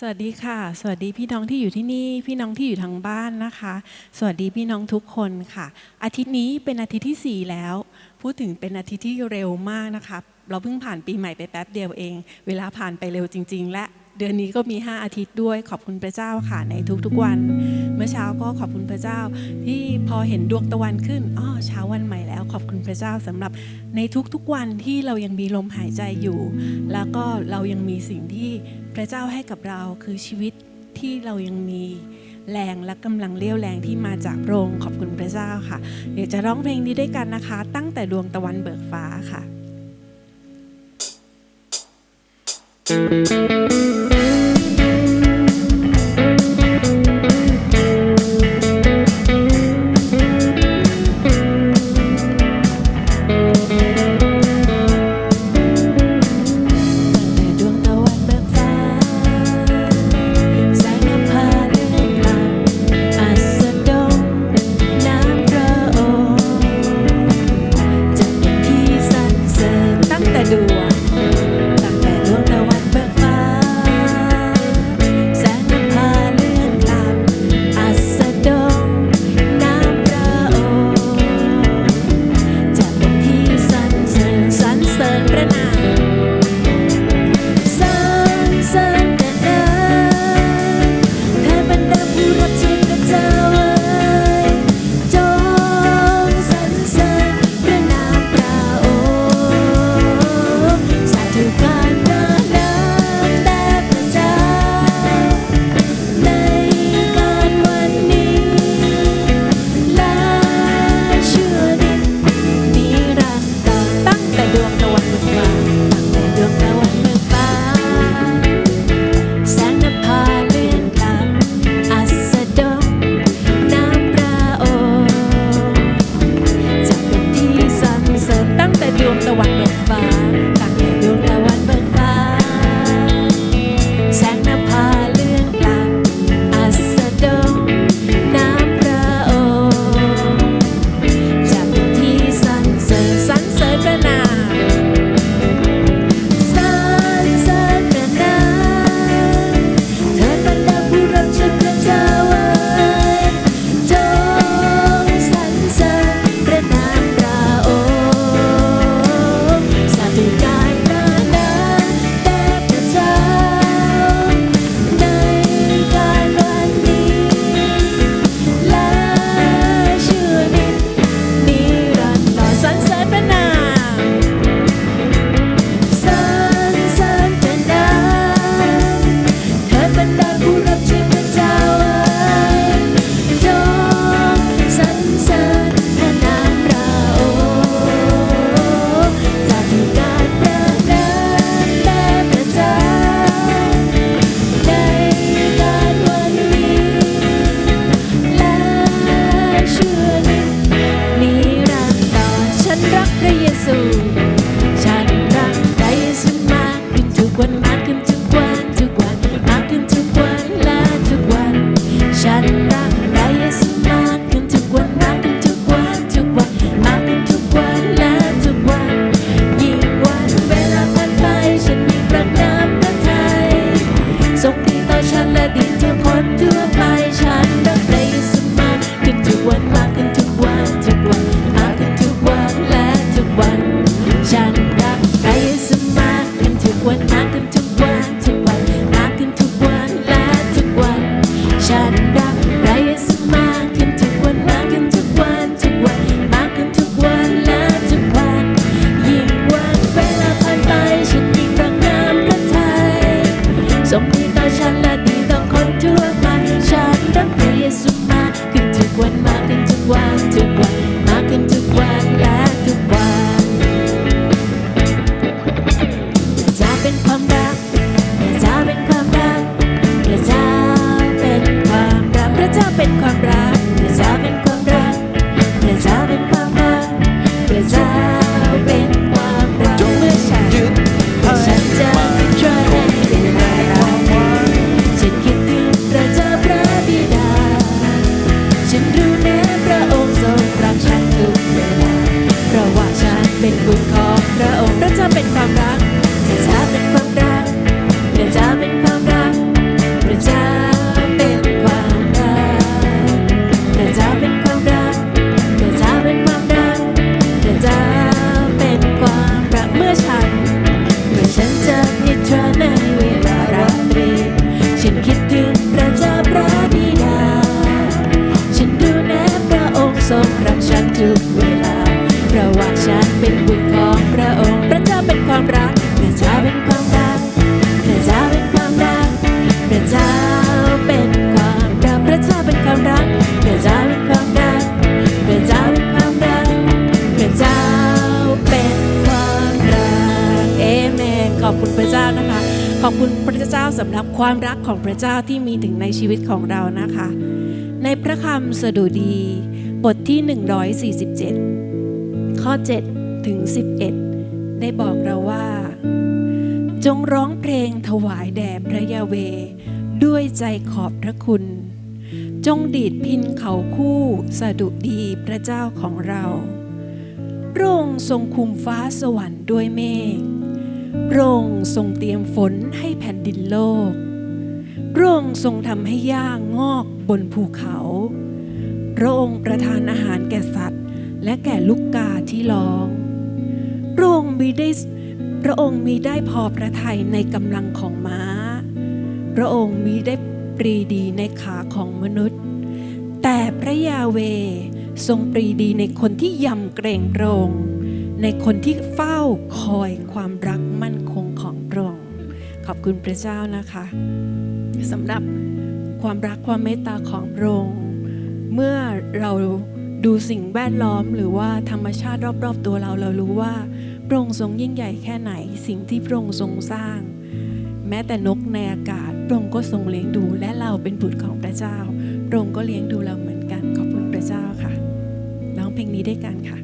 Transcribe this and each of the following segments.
สวัสดีค่ะ สวัสดีพี่น้องที่อยู่ที่นี่ พี่น้องที่อยู่ทางบ้านนะคะ สวัสดีพี่น้องทุกคนค่ะ อาทิตย์นี้เป็นอาทิตย์ที่ 4 แล้ว พูดถึงเป็นอาทิตย์ที่เร็วมากนะคะเราเพิ่งผ่านปีใหม่ไปแป๊บเดียวเอง เวลาผ่านไปเร็วจริง ๆ และ เดือนนี้ก็มี 5 อาทิตย์ด้วยขอบคุณพระเจ้าค่ะในทุกๆวัน เมื่อเช้าก็ขอบคุณพระเจ้า ที่พอเห็นดวงตะวันขึ้นอ๋อเช้าวันใหม่แล้ว ขอบคุณพระเจ้าสำหรับในทุกๆวันที่เรายังมีลมหายใจอยู่ แล้วก็เรายังมีสิ่งที่พระเจ้าให้กับเราคือชีวิตที่เรายังมีแรงและกำลังเลี้ยวแรงที่มาจากโรงขอบคุณพระเจ้าค่ะเดี๋ยวจะร้องเพลงนี้ด้วยกันนะคะ ตั้งแต่ดวงตะวันเบิกฟ้าค่ะ thank you อบคุณพระเจ้านะคะ ขอบคุณพระเจ้าสำหรับความรักของพระเจ้าที่มีถึงในชีวิตของเรานะคะ ในพระคำสดุดี บทที่ 147 ข้อ 7 ถึง 11 ได้บอกเราว่า จงร้องเพลงถวายแด่พระยาเว ด้วยใจขอบพระคุณ จงดีดพินเขาคู่สดุดีพระเจ้าของเราพระองค์ทรงคุมฟ้าสวรรค์ด้วยเมฆ พระองค์ทรงเตรียมฝนให้แผ่นดินโลก พระองค์ทรงทำให้หญ้างอกบนภูเขา พระองค์ประทานอาหารแก่สัตว์ และแก่ลูกกาที่ร้อง พระองค์มีได้พระองค์มีได้พอพระทัยในกำลังของม้า พระองค์มีได้ปรีดีในขาของมนุษย์ แต่พระยาเวทรงปรีดีในคนที่ยำเกรงพระองค์ในคนที่เฝ้าคอยความรัก ขอบคุณพระเจ้านะคะสำหรับความรักความเมตตาของพระองค์เมื่อเราดูสิ่งแวดล้อมหรือว่าธรรมชาติรอบๆ ตัวเราเรารู้ว่าพระองค์ทรงยิ่งใหญ่แค่ไหน สิ่งที่พระองค์ทรงสร้าง แม้แต่นกในอากาศพระองค์ก็ทรงเลี้ยงดู และเราเป็นบุตรของพระเจ้าพระองค์ก็เลี้ยงดูเราเหมือนกันขอบคุณพระเจ้าค่ะร้องเพลงนี้ด้วยกันค่ะ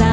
รั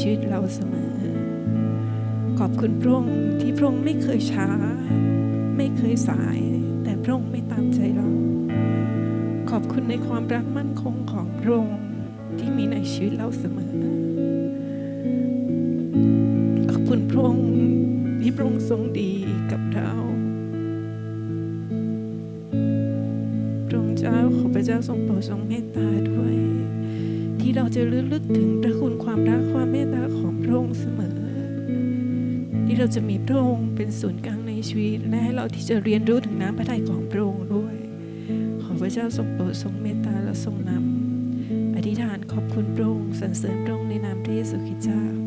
ชีวิตเราเสมอ ขอบคุณพระองค์ที่พระองค์ไม่เคยช้า ไม่เคยสาย แต่พระองค์ไม่ตามใจเรา ขอบคุณในความรักมั่นคงของพระองค์ที่มีในชีวิตเราเสมอ ขอบคุณพระองค์ที่พระองค์ทรงดีกับเราพระองค์เจ้าขอพระเจ้าทรงโปรดทรงเมตตาด้วย ที่เราจะลึกถึงพระคุณความรักความเมตตาของพระองค์เสมอ ที่เราจะมีพระองค์เป็นศูนย์กลางในชีวิต และให้เราที่จะเรียนรู้ถึงน้ำพระทัยของพระองค์ด้วย ขอพระเจ้าทรงโปรดทรงเมตตาและทรงนำอธิษฐานขอบคุณพระองค์สรรเสริญพระองค์ในนามพระเยซูคริสต์เจ้า